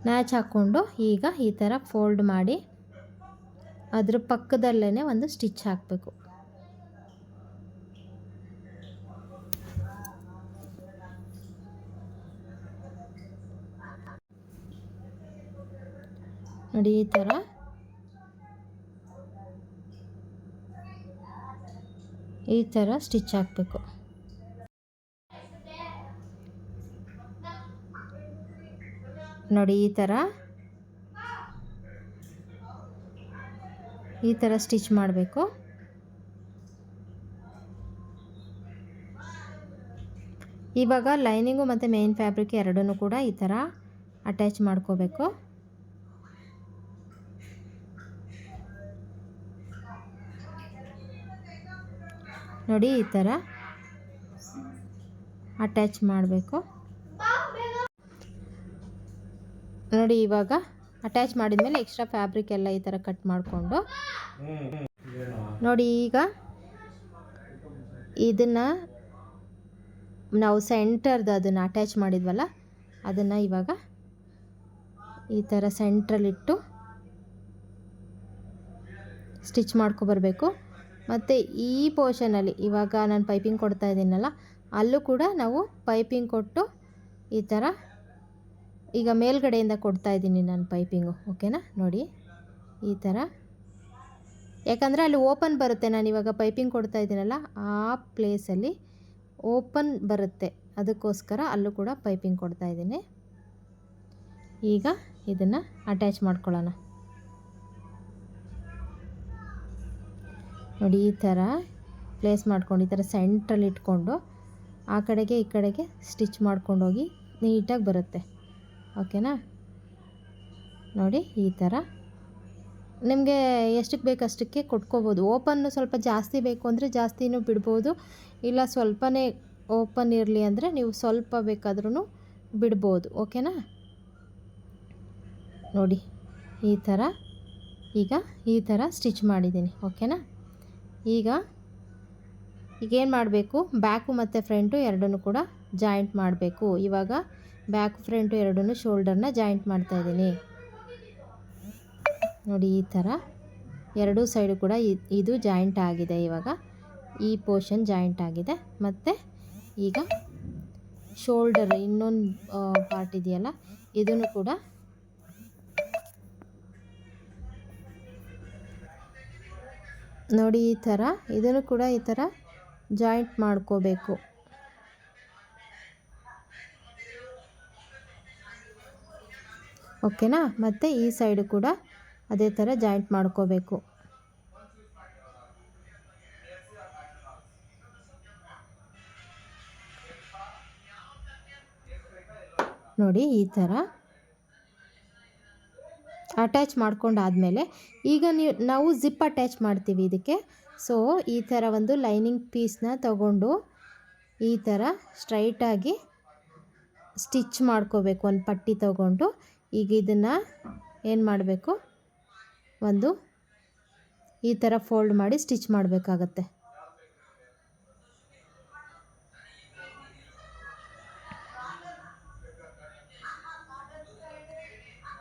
ನ್ಯಾಚ್ ಹಾಕ್ಕೊಂಡು ಈಗ ಈ ಥರ ಫೋಲ್ಡ್ ಮಾಡಿ ಅದ್ರ ಪಕ್ಕದಲ್ಲೇ ಒಂದು ಸ್ಟಿಚ್ ಹಾಕಬೇಕು. ನೋಡಿ ಈ ಥರ ಈ ಥರ ಸ್ಟಿಚ್ ಹಾಕಬೇಕು. ನೋಡಿ, ಈ ಥರ. ಈ ಥರ ಸ್ಟಿಚ್ ಮಾಡಬೇಕು. ಇವಾಗ ಲೈನಿಂಗು ಮತ್ತು ಮೇನ್ ಫ್ಯಾಬ್ರಿಕ್ ಎರಡನ್ನೂ ಕೂಡ ಈ ಥರ ಅಟ್ಯಾಚ್ ಮಾಡ್ಕೋಬೇಕು. ನೋಡಿ, ಈ ಥರ ಅಟ್ಯಾಚ್ ಮಾಡಬೇಕು. ನೋಡಿ, ಇವಾಗ ಅಟ್ಯಾಚ್ ಮಾಡಿದ್ಮೇಲೆ ಎಕ್ಸ್ಟ್ರಾ ಫ್ಯಾಬ್ರಿಕ್ ಎಲ್ಲ ಈ ಥರ ಕಟ್ ಮಾಡಿಕೊಂಡು. ನೋಡಿ, ಈಗ ಇದನ್ನು ನಾವು ಸೆಂಟರ್ದು ಅದನ್ನು ಅಟ್ಯಾಚ್ ಮಾಡಿದ್ವಲ್ಲ, ಅದನ್ನು ಇವಾಗ ಈ ಥರ ಸೆಂಟ್ರಲ್ಲಿಟ್ಟು ಸ್ಟಿಚ್ ಮಾಡ್ಕೊಬರ್ಬೇಕು ಮತ್ತು ಈ ಪೋರ್ಷನಲ್ಲಿ ಇವಾಗ ನಾನು ಪೈಪಿಂಗ್ ಕೊಡ್ತಾ ಇದ್ದೀನಲ್ಲ, ಅಲ್ಲೂ ಕೂಡ ನಾವು ಪೈಪಿಂಗ್ ಕೊಟ್ಟು ಈ ಥರ ಈಗ ಮೇಲ್ಗಡೆಯಿಂದ ಕೊಡ್ತಾ ಇದ್ದೀನಿ ನಾನು ಪೈಪಿಂಗು ಓಕೆನಾ ನೋಡಿ, ಈ ಥರ ಯಾಕಂದರೆ ಅಲ್ಲಿ ಓಪನ್ ಬರುತ್ತೆ, ನಾನು ಇವಾಗ ಪೈಪಿಂಗ್ ಕೊಡ್ತಾ ಇದ್ದೀನಲ್ಲ, ಆ ಪ್ಲೇಸಲ್ಲಿ ಓಪನ್ ಬರುತ್ತೆ. ಅದಕ್ಕೋಸ್ಕರ ಅಲ್ಲೂ ಕೂಡ ಪೈಪಿಂಗ್ ಕೊಡ್ತಾ ಇದ್ದೀನಿ. ಈಗ ಇದನ್ನು ಅಟ್ಯಾಚ್ ಮಾಡ್ಕೊಳ್ಳೋಣ. ನೋಡಿ, ಈ ಥರ ಪ್ಲೇಸ್ ಮಾಡ್ಕೊಂಡು, ಈ ಥರ ಸೆಂಟ್ರಲ್ಲಿ ಇಟ್ಕೊಂಡು, ಆ ಕಡೆಗೆ ಈ ಕಡೆಗೆ ಸ್ಟಿಚ್ ಮಾಡ್ಕೊಂಡೋಗಿ ನೀಟಾಗಿ ಬರುತ್ತೆ. ಓಕೆನಾ ನೋಡಿ, ಈ ಥರ. ನಿಮಗೆ ಎಷ್ಟಕ್ಕೆ ಬೇಕು ಅಷ್ಟಕ್ಕೆ ಕೊಟ್ಕೋಬೋದು. ಓಪನ್ನು ಸ್ವಲ್ಪ ಜಾಸ್ತಿ ಬೇಕು ಅಂದರೆ ಜಾಸ್ತಿನೂ ಬಿಡ್ಬೋದು. ಇಲ್ಲ ಸ್ವಲ್ಪನೇ ಓಪನ್ ಇರಲಿ ಅಂದರೆ ನೀವು ಸ್ವಲ್ಪ ಬೇಕಾದ್ರೂ ಬಿಡ್ಬೋದು. ಓಕೆನಾ ನೋಡಿ, ಈ ಥರ. ಈಗ ಈ ಥರ ಸ್ಟಿಚ್ ಮಾಡಿದ್ದೀನಿ. ಓಕೆನಾ ಈಗ ಈಗೇನು ಮಾಡಬೇಕು? ಬ್ಯಾಕು ಮತ್ತು ಫ್ರಂಟು ಎರಡನ್ನೂ ಕೂಡ ಜಾಯಿಂಟ್ ಮಾಡಬೇಕು. ಇವಾಗ ಬ್ಯಾಕ್, ಫ್ರಂಟು ಎರಡನ್ನೂ ಶೋಲ್ಡರ್ನ ಜಾಯಿಂಟ್ ಮಾಡ್ತಾಯಿದ್ದೀನಿ ನೋಡಿ ಈ ಥರ ಎರಡೂ ಸೈಡು ಕೂಡ ಇದು ಜಾಯಿಂಟ್ ಆಗಿದೆ ಇವಾಗ. ಈ ಪೋರ್ಷನ್ ಜಾಯಿಂಟ್ ಆಗಿದೆ. ಮತ್ತು ಈಗ ಶೋಲ್ಡರ್ ಇನ್ನೊಂದು ಪಾರ್ಟ್ ಇದೆಯಲ್ಲ, ಇದನ್ನು ಕೂಡ ನೋಡಿ ಈ ಥರ. ಇದನ್ನು ಕೂಡ ಈ ಥರ ಜಾಯಿಂಟ್ ಮಾಡ್ಕೋಬೇಕು. ಓಕೆನಾ? ಮತ್ತು ಈ ಸೈಡು ಕೂಡ ಅದೇ ಥರ ಜಾಯಿಂಟ್ ಮಾಡ್ಕೋಬೇಕು. ನೋಡಿ ಈ ಥರ. ಅಟ್ಯಾಚ್ ಮಾಡ್ಕೊಂಡಾದಮೇಲೆ ಈಗ ನೀವು, ನಾವು ಜಿಪ್ ಅಟ್ಯಾಚ್ ಮಾಡ್ತೀವಿ ಇದಕ್ಕೆ. ಸೊ ಈ ಥರ ಒಂದು ಲೈನಿಂಗ್ ಪೀಸ್ನ ತಗೊಂಡು ಈ ಥರ ಸ್ಟ್ರೈಟಾಗಿ ಸ್ಟಿಚ್ ಮಾಡ್ಕೋಬೇಕು. ಒಂದು ಪಟ್ಟಿ ತಗೊಂಡು ಈಗ ಇದನ್ನು ಏನು ಮಾಡಬೇಕು? ಒಂದು ಈ ಥರ ಫೋಲ್ಡ್ ಮಾಡಿ ಸ್ಟಿಚ್ ಮಾಡಬೇಕಾಗತ್ತೆ.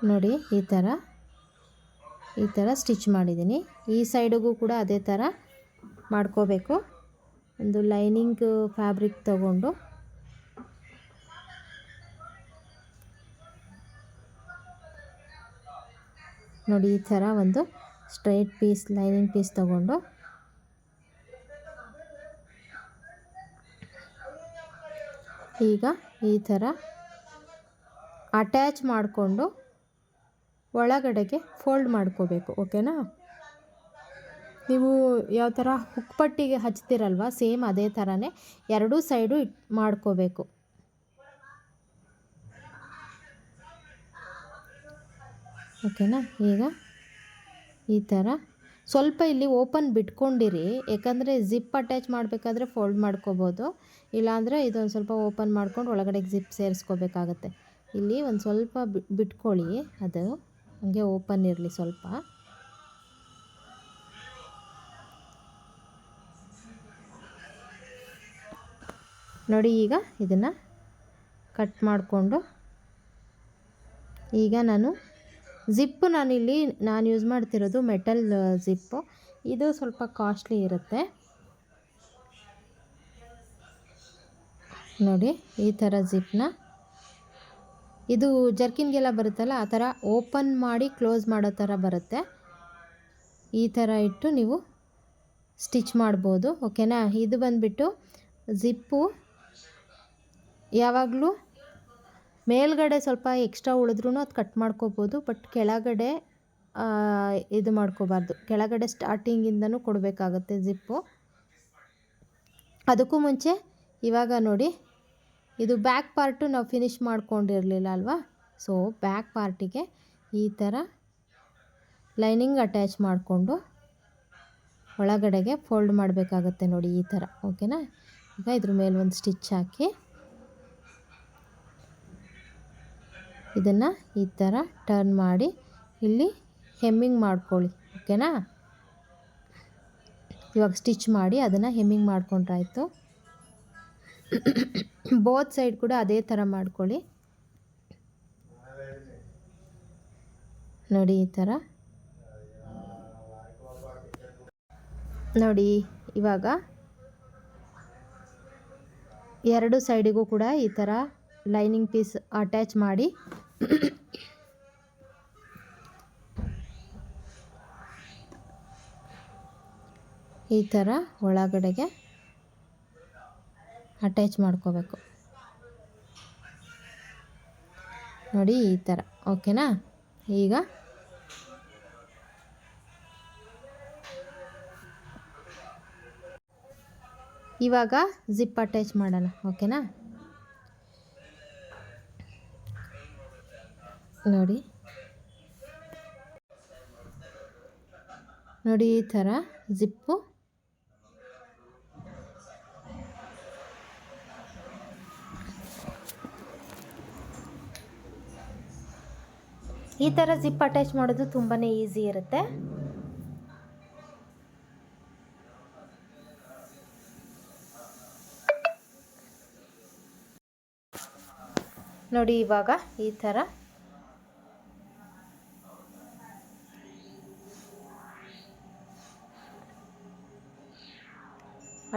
ನೋಡಿ, ಈ ಥರ ಈ ಥರ ಸ್ಟಿಚ್ ಮಾಡಿದ್ದೀನಿ. ಈ ಸೈಡಿಗೂ ಕೂಡ ಅದೇ ಥರ ಮಾಡ್ಕೋಬೇಕು. ಒಂದು ಲೈನಿಂಗ್ ಫ್ಯಾಬ್ರಿಕ್ ತಗೊಂಡು. ನೋಡಿ, ಈ ಥರ ಒಂದು ಸ್ಟ್ರೈಟ್ ಪೀಸ್ ಲೈನಿಂಗ್ ಪೀಸ್ ತಗೊಂಡು. ಈಗ ಈ ಥರ ಅಟ್ಯಾಚ್ ಮಾಡಿಕೊಂಡು ಒಳಗಡೆಗೆ ಫೋಲ್ಡ್ ಮಾಡ್ಕೋಬೇಕು, ಓಕೆನಾ? ನೀವು ಯಾವ ಥರ ಹುಕ್ಪಟ್ಟಿಗೆ ಹಚ್ತಿರಲ್ವ, ಸೇಮ್ ಅದೇ ಥರನೇ ಎರಡೂ ಸೈಡು ಇಟ್ ಮಾಡ್ಕೋಬೇಕು. ಓಕೆನಾ? ಈಗ ಈ ಥರ. ಸ್ವಲ್ಪ ಇಲ್ಲಿ ಓಪನ್ ಬಿಟ್ಕೊಂಡಿರಿ ಯಾಕಂದರೆ ಜಿಪ್ ಅಟ್ಯಾಚ್ ಮಾಡಬೇಕಾದ್ರೆ ಫೋಲ್ಡ್ ಮಾಡ್ಕೋಬೋದು, ಇಲ್ಲಾಂದರೆ ಇದೊಂದು ಸ್ವಲ್ಪ ಓಪನ್ ಮಾಡ್ಕೊಂಡು ಒಳಗಡೆ ಜಿಪ್ ಸೇರಿಸ್ಕೋಬೇಕಾಗತ್ತೆ. ಇಲ್ಲಿ ಒಂದು ಸ್ವಲ್ಪ ಬಿಟ್ಕೊಳ್ಳಿ ಅದು. ಹಂಗೆ ಓಪನ್ ಇರಲಿ ಸ್ವಲ್ಪ. ನೋಡಿ ಈಗ ಇದನ್ನು ಕಟ್ ಮಾಡಿಕೊಂಡು. ಈಗ ನಾನು ಜಿಪ್ಪು ನಾನಿಲ್ಲಿ ನಾನು ಯೂಸ್ ಮಾಡ್ತಿರೋದು ಮೆಟಲ್ ಜಿಪ್ಪು ಇದು ಸ್ವಲ್ಪ ಕಾಸ್ಟ್ಲಿ ಇರುತ್ತೆ. ನೋಡಿ ಈ ಥರ ಜಿಪ್ನ ಇದು ಜರ್ಕಿನ್ಗೆಲ್ಲ ಬರುತ್ತಲ್ಲ, ಆ ಥರ ಓಪನ್ ಮಾಡಿ ಕ್ಲೋಸ್ ಮಾಡೋ ಥರ ಬರುತ್ತೆ. ಈ ಥರ ಇಟ್ಟು ನೀವು ಸ್ಟಿಚ್ ಮಾಡ್ಬೋದು, ಓಕೆನಾ? ಇದು ಬಂದುಬಿಟ್ಟು ಜಿಪ್ಪು. ಯಾವಾಗಲೂ ಮೇಲ್ಗಡೆ ಸ್ವಲ್ಪ ಎಕ್ಸ್ಟ್ರಾ ಉಳಿದ್ರೂ ಅದು ಕಟ್ ಮಾಡ್ಕೋಬೋದು, ಬಟ್ ಕೆಳಗಡೆ ಇದು ಮಾಡ್ಕೋಬಾರ್ದು. ಕೆಳಗಡೆ ಸ್ಟಾರ್ಟಿಂಗಿಂದನೂ ಕೊಡಬೇಕಾಗತ್ತೆ ಜಿಪ್ಪು. ಅದಕ್ಕೂ ಮುಂಚೆ ಇವಾಗ ನೋಡಿ ಇದು ಬ್ಯಾಕ್ ಪಾರ್ಟು ನಾವು ಫಿನಿಶ್ ಮಾಡ್ಕೊಂಡಿರಲಿಲ್ಲ ಅಲ್ವಾ? ಸೊ ಬ್ಯಾಕ್ ಪಾರ್ಟಿಗೆ ಈ ಥರ ಲೈನಿಂಗ್ ಅಟ್ಯಾಚ್ ಮಾಡಿಕೊಂಡು ಒಳಗಡೆಗೆ ಫೋಲ್ಡ್ ಮಾಡಬೇಕಾಗತ್ತೆ ನೋಡಿ ಈ ಥರ ಓಕೆನಾ ಈಗ ಇದ್ರ ಮೇಲೆ ಒಂದು ಸ್ಟಿಚ್ ಹಾಕಿ ಇದನ್ನು ಈ ಥರ ಟರ್ನ್ ಮಾಡಿ ಇಲ್ಲಿ ಹೆಮ್ಮಿಂಗ್ ಮಾಡ್ಕೊಳ್ಳಿ ಓಕೆನಾ ಇವಾಗ ಸ್ಟಿಚ್ ಮಾಡಿ ಅದನ್ನು ಹೆಮ್ಮಿಂಗ್ ಮಾಡ್ಕೊಂಡ್ರಾಯ್ತು. ಬೋತ್ ಸೈಡ್ ಕೂಡ ಅದೇ ಥರ ಮಾಡ್ಕೊಳ್ಳಿ. ನೋಡಿ ಈ ಥರ ನೋಡಿ ಇವಾಗ ಎರಡು ಸೈಡಿಗೂ ಕೂಡ ಈ ಥರ ಲೈನಿಂಗ್ ಪೀಸ್ ಅಟ್ಯಾಚ್ ಮಾಡಿ. ಈ ಥರ ಒಳಗಡೆಗೆ. ಅಟ್ಯಾಚ್ ಮಾಡ್ಕೋಬೇಕು. ನೋಡಿ ಈ ಥರ, ಓಕೆನಾ? ಈಗ ಇವಾಗ ಜಿಪ್ ಅಟ್ಯಾಚ್ ಮಾಡೋಣ, ಓಕೆನಾ? ನೋಡಿ. ನೋಡಿ ಈ ಥರ ಜಿಪ್ಪು ಈ ಥರ ಜಿಪ್ ಅಟ್ಯಾಚ್ ಮಾಡೋದು ತುಂಬಾ ಈಸಿ ಇರುತ್ತೆ. ನೋಡಿ ಇವಾಗ ಈ ಥರ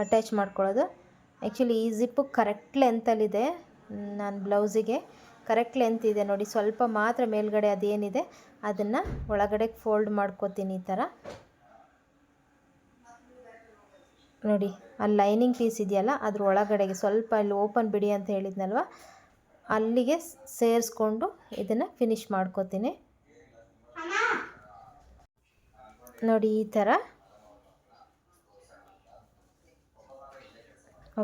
ಅಟ್ಯಾಚ್ ಮಾಡ್ಕೊಳ್ಳೋದು. ಆ್ಯಕ್ಚುಲಿ ಈ ಜಿಪ್ಪು ಕರೆಕ್ಟ್ ಲೆಂತಲ್ಲಿದೆ ನಾನು ಬ್ಲೌಸಿಗೆ ಕರೆಕ್ಟ್ ಲೆಂತ್ ಇದೆ ನೋಡಿ. ಸ್ವಲ್ಪ ಮಾತ್ರ ಮೇಲ್ಗಡೆ ಅದೇನಿದೆ, ಅದನ್ನು ಒಳಗಡೆ ಫೋಲ್ಡ್ ಮಾಡ್ಕೋತೀನಿ ಈ ಥರ ನೋಡಿ ಅಲ್ಲಿ ಲೈನಿಂಗ್ ಪೀಸ್ ಇದೆಯಲ್ಲ, ಅದ್ರ ಒಳಗಡೆಗೆ ಸ್ವಲ್ಪ ಅಲ್ಲಿ ಓಪನ್ ಬಿಡಿ ಅಂತ ಹೇಳಿದ್ನಲ್ವ? ಅಲ್ಲಿಗೆ ಸೇರಿಸ್ಕೊಂಡು ಇದನ್ನು ಫಿನಿಶ್ ಮಾಡ್ಕೋತೀನಿ. ನೋಡಿ ಈ ಥರ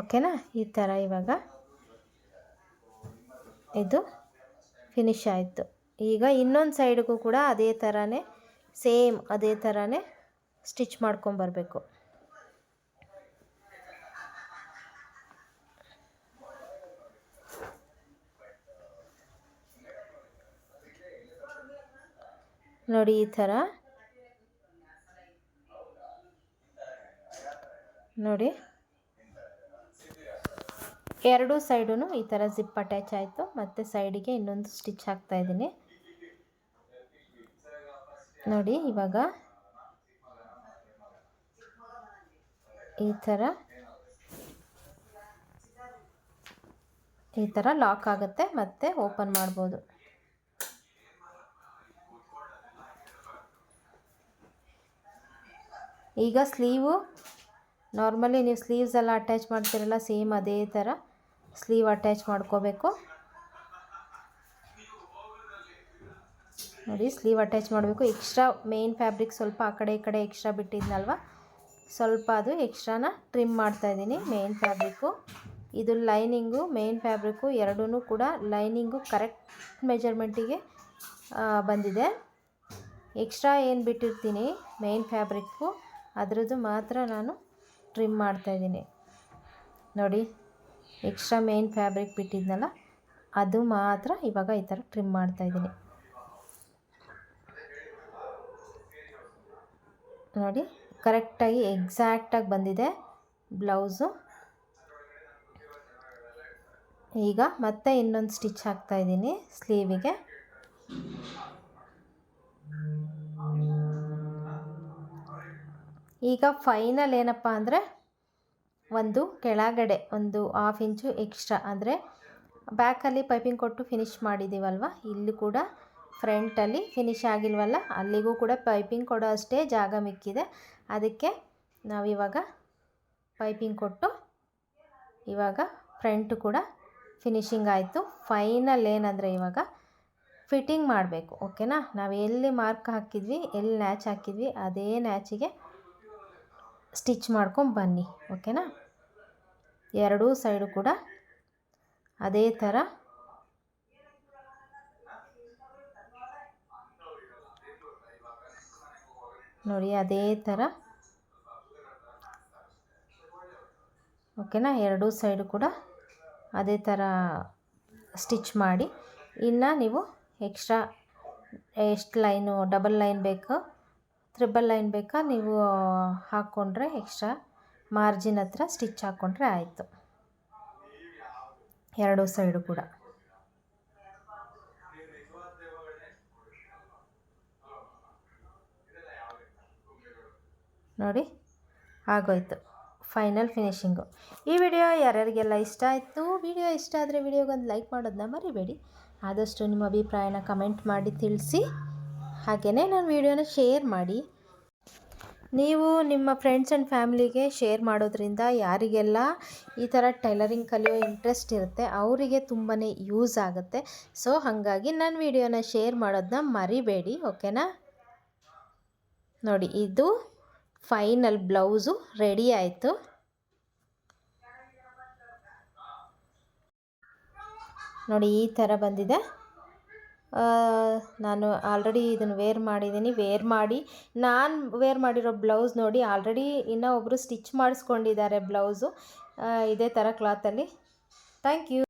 ಓಕೆನಾ ಈ ಥರ ಇವಾಗ. ಇದು ಫಿನಿಶ್ ಆಯಿತು. ಈಗ ಇನ್ನೊಂದು ಸೈಡ್ಗೂ ಕೂಡ ಅದೇ ಥರನೇ ಸೇಮ್ ಅದೇ ಥರನೇ ಸ್ಟಿಚ್ ಮಾಡ್ಕೊಂಬರ್ಬೇಕು ನೋಡಿ ಈ ಥರ. ನೋಡಿ. ಎರಡೂ ಸೈಡೂ ಈ ಥರ ಜಿಪ್ ಅಟ್ಯಾಚ್ ಆಯಿತು. ಮತ್ತು ಸೈಡಿಗೆ ಇನ್ನೊಂದು ಸ್ಟಿಚ್ ಹಾಕ್ತಾ ಇದ್ದೀನಿ. ನೋಡಿ, ಇವಾಗ ಈ ಥರ ಈ ಥರ ಲಾಕ್ ಆಗುತ್ತೆ. ಮತ್ತೆ ಓಪನ್ ಮಾಡ್ಬೋದು. ಈಗ ಸ್ಲೀವು, ನಾರ್ಮಲಿ ನೀವು ಸ್ಲೀವ್ಸ್ ಎಲ್ಲ ಅಟ್ಯಾಚ್ ಮಾಡ್ತೀರಲ್ಲ, ಸೇಮ್ ಅದೇ ಥರ. ಸ್ಲೀವ್ ಅಟ್ಯಾಚ್ ಮಾಡ್ಕೋಬೇಕು. ನೋಡಿ ಸ್ಲೀವ್ ಅಟ್ಯಾಚ್ ಮಾಡಬೇಕು. ಎಕ್ಸ್ಟ್ರಾ ಮೇನ್ ಫ್ಯಾಬ್ರಿಕ್ ಸ್ವಲ್ಪ ಆ ಕಡೆ ಈ ಕಡೆ ಎಕ್ಸ್ಟ್ರಾ ಬಿಟ್ಟಿದ್ನಲ್ವ? ಸ್ವಲ್ಪ ಅದು ಎಕ್ಸ್ಟ್ರಾನ ಟ್ರಿಮ್ ಮಾಡ್ತಾ ಇದ್ದೀನಿ ಮೇನ್ ಫ್ಯಾಬ್ರಿಕ್ಕು ಇದು ಲೈನಿಂಗು ಮೇನ್ ಫ್ಯಾಬ್ರಿಕ್ಕು ಎರಡೂ ಕೂಡ ಲೈನಿಂಗು ಕರೆಕ್ಟ್ ಮೆಜರ್ಮೆಂಟಿಗೆ ಬಂದಿದೆ. ಎಕ್ಸ್ಟ್ರಾ ಏನು ಬಿಟ್ಟಿರ್ತೀನಿ? ಮೇನ್ ಫ್ಯಾಬ್ರಿಕ್ಕು ಅದರದ್ದು ಮಾತ್ರ ನಾನು ಟ್ರಿಮ್ ಮಾಡ್ತಾಯಿದ್ದೀನಿ ನೋಡಿ. ಎಕ್ಸ್ಟ್ರಾ ಮೇನ್ ಫ್ಯಾಬ್ರಿಕ್ ಬಿಟ್ಟಿದ್ನಲ್ಲ, ಅದು ಮಾತ್ರ ಇವಾಗ ಈ ಥರ ಟ್ರಿಮ್ ಮಾಡ್ತಾಯಿದ್ದೀನಿ ನೋಡಿ, ಕರೆಕ್ಟಾಗಿ ಎಕ್ಸಾಕ್ಟಾಗಿ ಬಂದಿದೆ ಬ್ಲೌಸು. ಈಗ ಮತ್ತೆ ಇನ್ನೊಂದು ಸ್ಟಿಚ್ ಹಾಕ್ತಾಯಿದ್ದೀನಿ ಸ್ಲೀವಿಗೆ. ಈಗ ಫೈನಲ್ ಏನಪ್ಪ ಅಂದರೆ ಒಂದು ಕೆಳಗಡೆ ಒಂದು ಹಾಫ್ ಇಂಚು ಎಕ್ಸ್ಟ್ರಾ ಅಂದರೆ ಬ್ಯಾಕಲ್ಲಿ ಪೈಪಿಂಗ್ ಕೊಟ್ಟು ಫಿನಿಶ್ ಮಾಡಿದ್ದೀವಲ್ವ ಇಲ್ಲಿ ಕೂಡ ಫ್ರಂಟಲ್ಲಿ ಫಿನಿಶ್ ಆಗಿಲ್ವಲ್ಲ? ಅಲ್ಲಿಗೂ ಕೂಡ ಪೈಪಿಂಗ್ ಕೊಡೋ ಅಷ್ಟೇ ಜಾಗ ಮಿಕ್ಕಿದೆ. ಅದಕ್ಕೆ ನಾವಿವಾಗ ಪೈಪಿಂಗ್ ಕೊಟ್ಟು ಇವಾಗ ಫ್ರಂಟ್ ಕೂಡ ಫಿನಿಶಿಂಗ್ ಆಯಿತು. ಫೈನಲ್ ಏನಂದರೆ ಇವಾಗ ಫಿಟ್ಟಿಂಗ್ ಮಾಡಬೇಕು ಓಕೆನಾ ನಾವು ಎಲ್ಲಿ ಮಾರ್ಕ್ ಹಾಕಿದ್ವಿ, ಎಲ್ಲಿ ನ್ಯಾಚ್ ಹಾಕಿದ್ವಿ, ಅದೇ ನ್ಯಾಚಿಗೆ ಸ್ಟಿಚ್ ಮಾಡ್ಕೊಂಡು ಬನ್ನಿ, ಓಕೆನಾ? ಎರಡೂ ಸೈಡು ಕೂಡ ಅದೇ ಥರ. ನೋಡಿ, ಅದೇ ಥರ. ಓಕೆನಾ? ಎರಡೂ ಸೈಡು ಕೂಡ ಅದೇ ಥರ ಸ್ಟಿಚ್ ಮಾಡಿ. ಇನ್ನು ನೀವು ಎಕ್ಸ್ಟ್ರಾ ಎಷ್ಟು ಲೈನು, ಡಬಲ್ ಲೈನ್ ಬೇಕು? ತ್ರಿಬಲ್ ಲೈನ್ ಬೇಕಾ? ನೀವು ಹಾಕ್ಕೊಂಡ್ರೆ ಎಕ್ಸ್ಟ್ರಾ ಮಾರ್ಜಿನ್ ಹತ್ರ ಸ್ಟಿಚ್ ಹಾಕ್ಕೊಂಡ್ರೆ ಆಯಿತು. ಎರಡು ಸೈಡು ಕೂಡ. ನೋಡಿ, ಆಗೋಯ್ತು. ಫೈನಲ್ ಫಿನಿಶಿಂಗು ಈ ವಿಡಿಯೋ ಯಾರ್ಯಾರಿಗೆಲ್ಲ ಇಷ್ಟ ಆಯಿತು? ವಿಡಿಯೋ ಇಷ್ಟ ಆದರೆ ವಿಡಿಯೋಗೊಂದು ಲೈಕ್ ಮಾಡೋದನ್ನ ಮರಿಬೇಡಿ. ಆದಷ್ಟು ನಿಮ್ಮ ಅಭಿಪ್ರಾಯನ ಕಮೆಂಟ್ ಮಾಡಿ ತಿಳಿಸಿ. ಹಾಗೆಯೇ ನನ್ನ ವಿಡಿಯೋನ ಶೇರ್ ಮಾಡಿ. ನೀವು ನಿಮ್ಮ ಫ್ರೆಂಡ್ಸ್ ಆ್ಯಂಡ್ ಫ್ಯಾಮಿಲಿಗೆ ಶೇರ್ ಮಾಡೋದ್ರಿಂದ ಯಾರಿಗೆಲ್ಲ ಈ ಥರ ಟೈಲರಿಂಗ್ ಕಲಿಯೋ ಇಂಟ್ರೆಸ್ಟ್ ಇರುತ್ತೆ, ಅವರಿಗೆ ತುಂಬಾ ಯೂಸ್ ಆಗುತ್ತೆ. ಸೊ ಹಾಗಾಗಿ ನನ್ನ ವಿಡಿಯೋನ ಶೇರ್ ಮಾಡೋದನ್ನ ಮರಿಬೇಡಿ ಓಕೆನಾ ನೋಡಿ, ಇದು ಫೈನಲ್ ಬ್ಲೌಸು ರೆಡಿ ಆಯಿತು. ನೋಡಿ, ಈ ಥರ ಬಂದಿದೆ. ನಾನು ಆಲ್ರೆಡಿ ಇದನ್ನು ವೇರ್ ಮಾಡಿದ್ದೀನಿ ವೇರ್ ಮಾಡಿ, ನಾನು ವೇರ್ ಮಾಡಿರೋ ಬ್ಲೌಸ್ ನೋಡಿ ಆಲ್ರೆಡಿ ಇನ್ನೂ ಒಬ್ಬರು ಸ್ಟಿಚ್ ಮಾಡಿಸ್ಕೊಂಡಿದ್ದಾರೆ ಬ್ಲೌಸು ಇದೇ ಥರ ಕ್ಲಾತಲ್ಲಿ ಥ್ಯಾಂಕ್ ಯು